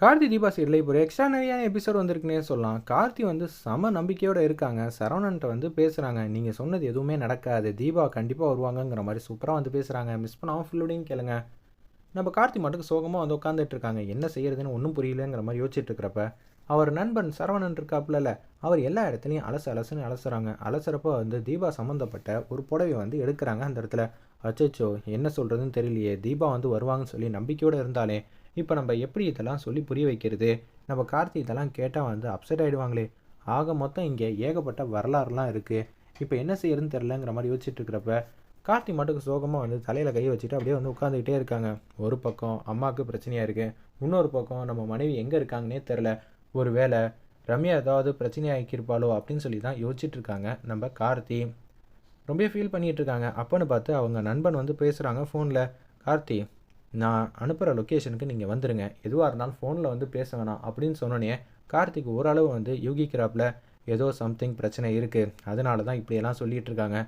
Karthi Deepa serial இப்போ ஒரு extra நிறையான episode வந்திருக்குன்னே சொல்லலாம். கார்த்தி வந்து சம நம்பிக்கையோடு இருக்காங்க. சரவணன்ட்ட வந்து பேசுகிறாங்க நீங்கள் சொன்னது எதுவுமே நடக்காது. தீபா கண்டிப்பாக வருவாங்கங்கிற மாதிரி சூப்பராக வந்து பேசுகிறாங்க மிஸ் பண்ணாமல் ஃபுல்லோடையும் கேளுங்க. நம்ம கார்த்தி மட்டுக்கு சோகமாக வந்து உட்காந்துட்டு இருக்காங்க. என்ன செய்யறதுன்னு ஒன்றும் புரியலங்கிற மாதிரி யோசிச்சுட்டு இருக்கிறப்ப அவர் நண்பன் சரவணன் இருக்காப்புல அவர் எல்லா இடத்துலையும் அலசு அலசுன்னு அலசுறாங்க. அலசுறப்போ வந்து தீபா சம்மந்தப்பட்ட ஒரு புடவை வந்து எடுக்கிறாங்க அந்த இடத்துல. அச்சோ என்ன சொல்கிறதுன்னு தெரியலையே. தீபா வந்து வருவாங்கன்னு சொல்லி நம்பிக்கையோடு இருந்தாலே இப்போ நம்ம எப்படி இதெல்லாம் சொல்லி புரிய வைக்கிறது? நம்ம கார்த்தி இதெல்லாம் கேட்டால் வந்து அப்செட் ஆகிடுவாங்களே ஆக மொத்தம் இங்கே ஏகப்பட்ட வரலாறுலாம் இருக்குது இப்போ என்ன செய்யறதுன்னு தெரிலங்கிற மாதிரி யோசிச்சுட்டு இருக்கிறப்ப கார்த்தி மட்டுக்கு சோகமாக வந்து தலையில் கை வச்சுட்டு அப்படியே வந்து உட்காந்துக்கிட்டே இருக்காங்க. ஒரு பக்கம் அம்மாவுக்கு பிரச்சனையாக இருக்குது இன்னொரு பக்கம் நம்ம மனைவி எங்கே இருக்காங்கன்னே தெரில ஒரு வேளை ரம்யா ஏதாவது பிரச்சனையாக்கியிருப்பாளோ அப்படின்னு சொல்லி தான் யோசிச்சுட்டு இருக்காங்க நம்ம கார்த்தி. ரொம்ப ஃபீல் பண்ணிகிட்டு இருக்காங்க. அப்போன்னு பார்த்து அவங்க நண்பன் வந்து பேசுகிறாங்க ஃபோனில் கார்த்தி நான் அனுப்புகிற லொக்கேஷனுக்கு நீங்கள் வந்துடுங்க எதுவாக இருந்தாலும் ஃபோனில் வந்து பேச வேணாம் அப்படின்னு சொன்னோன்னே கார்த்திக் ஓரளவு வந்து யூகிக்கிறாப்பில் ஏதோ சம்திங் பிரச்சனை இருக்குது அதனால தான் இப்படியெல்லாம் சொல்லிகிட்டு இருக்காங்க.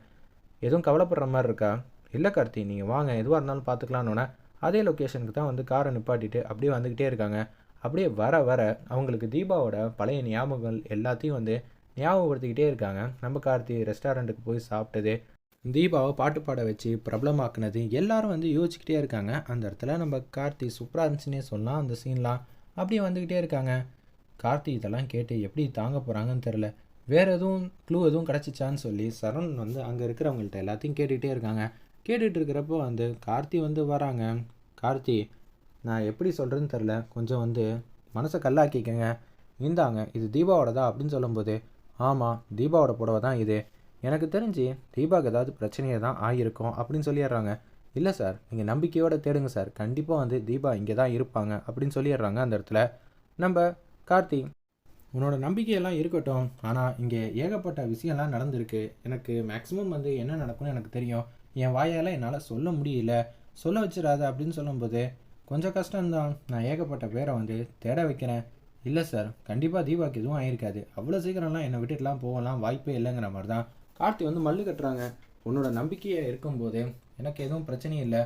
எதுவும் கவலைப்படுற மாதிரி இருக்கா? இல்லை கார்த்தி நீங்கள் வாங்க. எதுவாக இருந்தாலும் பார்த்துக்கலான்னொன்னே அதே லொக்கேஷனுக்கு தான் வந்து காரை நிப்பாட்டிட்டு அப்படியே வந்துக்கிட்டே இருக்காங்க. அப்படியே வர வர அவங்களுக்கு தீபாவோட பழைய ஞாபகங்கள் எல்லாத்தையும் வந்து ஞாபகப்படுத்திக்கிட்டே இருக்காங்க. நம்ம கார்த்தி ரெஸ்டாரண்ட்டுக்கு போய் சாப்பிட்டது தீபாவை பாட்டு பாட வச்சு பிரபலமாக்குனது எல்லாரும் வந்து யோசிச்சுக்கிட்டே இருக்காங்க. அந்த இடத்துல நம்ம கார்த்தி சூப்பராக இருந்துச்சுன்னே சொல்லலாம் அந்த சீன்லாம் அப்படியே வந்துக்கிட்டே இருக்காங்க. கார்த்தி இதெல்லாம் கேட்டு எப்படி தாங்க போகிறாங்கன்னு தெரில வேறு எதுவும் க்ளூ எதுவும் கிடச்சிச்சான்னு சொல்லி சரண் வந்து அங்கே இருக்கிறவங்கள்ட்ட எல்லாத்தையும் கேட்டுக்கிட்டே இருக்காங்க. கேட்டுகிட்டு இருக்கிறப்போ வந்து கார்த்தி வந்து வராங்க. கார்த்தி நான் எப்படி சொல்கிறேன்னு தெரில கொஞ்சம் வந்து மனசை கல்லாக்கிக்கங்க. இந்தாங்க இது தீபாவோடதா அப்படின்னு சொல்லும்போது ஆமாம் தீபாவோட புடவை தான் இது. எனக்கு தெரிஞ்சு தீபாவுக்கு ஏதாவது பிரச்சனையை தான் ஆகியிருக்கும் அப்படின்னு சொல்லிடுறாங்க. இல்லை சார் நீங்கள் நம்பிக்கையோடு தேடுங்க சார். கண்டிப்பாக வந்து தீபா இங்கே தான் இருப்பாங்க அப்படின்னு சொல்லிடுறாங்க அந்த இடத்துல. நம்ம கார்த்தி உன்னோட நம்பிக்கையெல்லாம் இருக்கட்டும் ஆனால் இங்கே ஏகப்பட்ட விஷயம்லாம் நடந்திருக்கு. எனக்கு மேக்ஸிமம் வந்து என்ன நடக்கும்னு எனக்கு தெரியும். என் வாயால் என்னால் சொல்ல முடியல. சொல்ல வச்சிடாத அப்படின்னு சொல்லும்போது கொஞ்சம் கஷ்டம்தான். நான் ஏகப்பட்ட பேரை வந்து தேட வைக்கிறேன். இல்லை சார் கண்டிப்பாக தீபாவுக்கு எதுவும் ஆகிருக்காது அவ்வளோ சீக்கிரம்லாம் என்னை விட்டுட்டுலாம் போகலாம் வாய்ப்பே இல்லைங்கிற மாதிரி தான் கார்த்தி வந்து மல்லு கட்டுறாங்க. உன்னோட நம்பிக்கையை இருக்கும்போது எனக்கு எதுவும் பிரச்சனையும் இல்லை.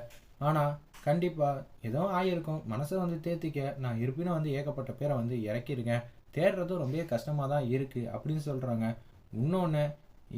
ஆனால் கண்டிப்பாக ஏதோ ஆகியிருக்கும் மனசை வந்து தேர்த்திக்க நான் இருப்பினும் வந்து ஏகப்பட்ட பேரை வந்து இறக்கியிருக்கேன் தேடுறதும் ரொம்ப கஷ்டமாக தான் இருக்குது அப்படின்னு சொல்கிறாங்க இன்னொன்று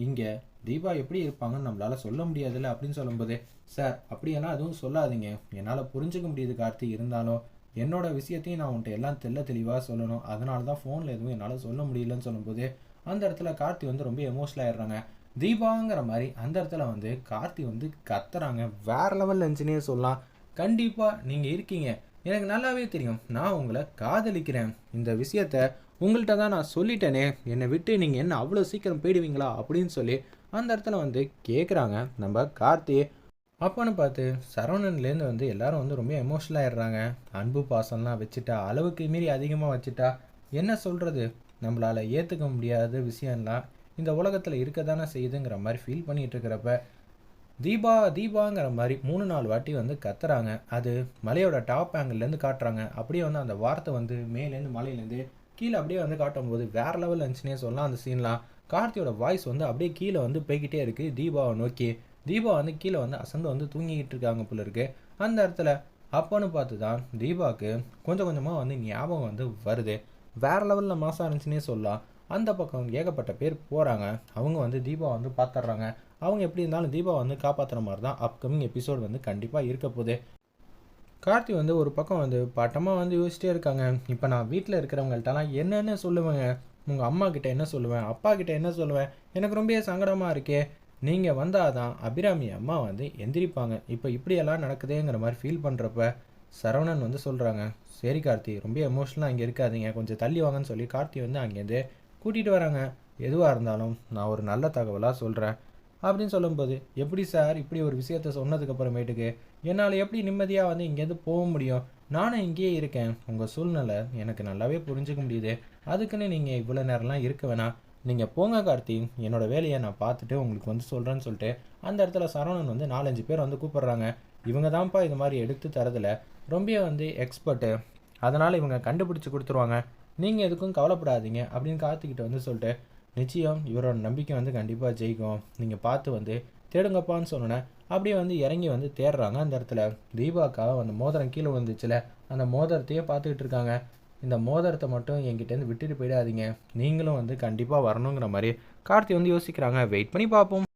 இங்கே தீபா எப்படி இருப்பாங்கன்னு நம்மளால் சொல்ல முடியாதுல்ல அப்படின்னு சொல்லும்போது சார் அப்படியெல்லாம் எதுவும் சொல்லாதீங்க. என்னால் புரிஞ்சுக்க முடியுது கார்த்தி. இருந்தாலும் என்னோட விஷயத்தையும் நான் உன்ட்ட எல்லாம் தெல்ல தெளிவாக சொல்லணும். அதனால தான் ஃபோனில் எதுவும் என்னால் சொல்ல முடியலன்னு சொல்லும்போது அந்த இடத்துல கார்த்தி வந்து ரொம்ப எமோஷனல் ஆயிடுறாங்க. தீபாங்கிற மாதிரி அந்த இடத்துல வந்து கார்த்தி வந்து கத்துறாங்க. வேற லெவல் இருந்துச்சுன்னே சொல்லலாம். கண்டிப்பாக நீங்கள் இருக்கீங்க. எனக்கு நல்லாவே தெரியும். நான் உங்களை காதலிக்கிறேன். இந்த விஷயத்த உங்கள்கிட்ட தான் நான் சொல்லிட்டேனே. என்னை விட்டு நீங்கள் என்ன அவ்வளோ சீக்கிரம் போயிடுவீங்களா அப்படின்னு சொல்லி அந்த இடத்துல வந்து கேட்குறாங்க நம்ம கார்த்தி. அப்போன்னு பார்த்து சரவணன்லேருந்து வந்து எல்லாரும் வந்து ரொம்ப எமோஷனல் ஆயிடுறாங்க. அன்பு பாசம்லாம் வச்சுட்டா அளவுக்கு மீறி அதிகமாக வச்சுட்டா என்ன சொல்கிறது நம்மளால் ஏற்றுக்க முடியாத விஷயம்லாம் இந்த உலகத்தில் இருக்க தானே செய்யுதுங்கிற மாதிரி ஃபீல் பண்ணிகிட்டு இருக்கிறப்ப தீபா தீபாங்கிற மாதிரி மூணு நாலு வாட்டி வந்து கத்துறாங்க. அது மலையோட டாப் ஆங்கிள்லேருந்து காட்டுறாங்க. அப்படியே வந்து அந்த வார்த்தை வந்து மேலேருந்து மலையிலேருந்து கீழே அப்படியே வந்து காட்டும் போது வேற லெவல் இருந்துச்சுன்னே சொல்லலாம் அந்த சீன்லாம் கார்த்தியோட வாய்ஸ் வந்து அப்படியே கீழே வந்து போய்கிட்டே இருக்குது தீபாவை நோக்கி. தீபா வந்து கீழே வந்து அசந்து வந்து தூங்கிக்கிட்டு இருக்காங்க போல இருக்கு. அந்த இடத்துல அப்போன்னு பார்த்து தான் தீபாவுக்கு கொஞ்சம் கொஞ்சமாக வந்து ஞாபகம் வந்து வருது. வேற லெவலில் மாசம் இருந்துச்சுன்னே சொல்லலாம். அந்த பக்கம் ஏகப்பட்ட பேர் போகிறாங்க அவங்க வந்து தீபா வந்து பார்த்துட்றாங்க அவங்க எப்படி இருந்தாலும் தீபா வந்து காப்பாற்றுற மாதிரி தான் அப்கமிங் எபிசோட் வந்து கண்டிப்பாக இருக்க போகுது. கார்த்தி வந்து ஒரு பக்கம் வந்து பட்டமாக வந்து யோசிச்சிட்டே இருக்காங்க. இப்போ நான் வீட்டில் இருக்கிறவங்கள்ட்டலாம் என்னென்ன சொல்லுவேங்க. உங்கள் அம்மா கிட்ட என்ன சொல்லுவேன்? அப்பா கிட்ட என்ன சொல்லுவேன்? எனக்கு ரொம்ப சங்கடமாக இருக்கே. நீங்கள் வந்தால் தான் அபிராமி அம்மா வந்து எந்திரிப்பாங்க. இப்போ இப்படியெல்லாம் நடக்குதேங்கிற மாதிரி ஃபீல் பண்ணுறப்ப சரவணன் வந்து சொல்கிறாங்க சரி கார்த்தி ரொம்ப எமோஷனலாக அங்கே இருக்காதீங்க. கொஞ்சம் தள்ளி வாங்கன்னு சொல்லி கார்த்தி வந்து அங்கேருந்து கூட்டிகிட்டு வராங்க. எதுவாக இருந்தாலும் நான் ஒரு நல்ல தகவலாக சொல்கிறேன் அப்படின்னு சொல்லும்போது எப்படி சார்? இப்படி ஒரு விஷயத்த சொன்னதுக்கப்புறமேட்டுக்கு என்னால் எப்படி நிம்மதியாக வந்து இங்கேருந்து போக முடியும்? நானும் இங்கேயே இருக்கேன். உங்கள் சூழ்நிலை எனக்கு நல்லாவே புரிஞ்சுக்க முடியுது. அதுக்குன்னு நீங்கள் இவ்வளோ நேரம்லாம் இருக்க வேணாம். நீங்கள் போங்க கார்த்தி. என்னோடய வேலையை நான் பார்த்துட்டு உங்களுக்கு வந்து சொல்கிறேன்னு சொல்லிட்டு அந்த இடத்துல சரவணன் வந்து நாலஞ்சு பேர் வந்து கூப்பிட்றாங்க. இவங்க தான்ப்பா இது மாதிரி எடுத்து தரதில் ரொம்ப வந்து எக்ஸ்பர்ட்டு அதனால் இவங்க கண்டுபிடிச்சி கொடுத்துருவாங்க. நீங்கள் எதுக்கும் கவலைப்படாதீங்க அப்படின்னு கார்த்திக்கிட்ட வந்து சொல்லிட்டு நிச்சயம் இவரோட நம்பிக்கை வந்து கண்டிப்பாக ஜெயிக்கும். நீங்கள் பார்த்து வந்து தேடுங்கப்பான்னு சொன்னேன் அப்படியே வந்து இறங்கி வந்து தேடுறாங்க. அந்த இடத்துல தீபாக்காக அந்த மோதிரம் கீழே வந்துச்சுல அந்த மோதிரத்தையே பார்த்துக்கிட்டு இருக்காங்க. இந்த மோதிரத்தை மட்டும் என்கிட்டேருந்து விட்டுட்டு போயிடாதீங்க. நீங்களும் வந்து கண்டிப்பாக வரணுங்கிற மாதிரி கார்த்தி வந்து யோசிக்கிறாங்க. வெயிட் பண்ணி பார்ப்போம்.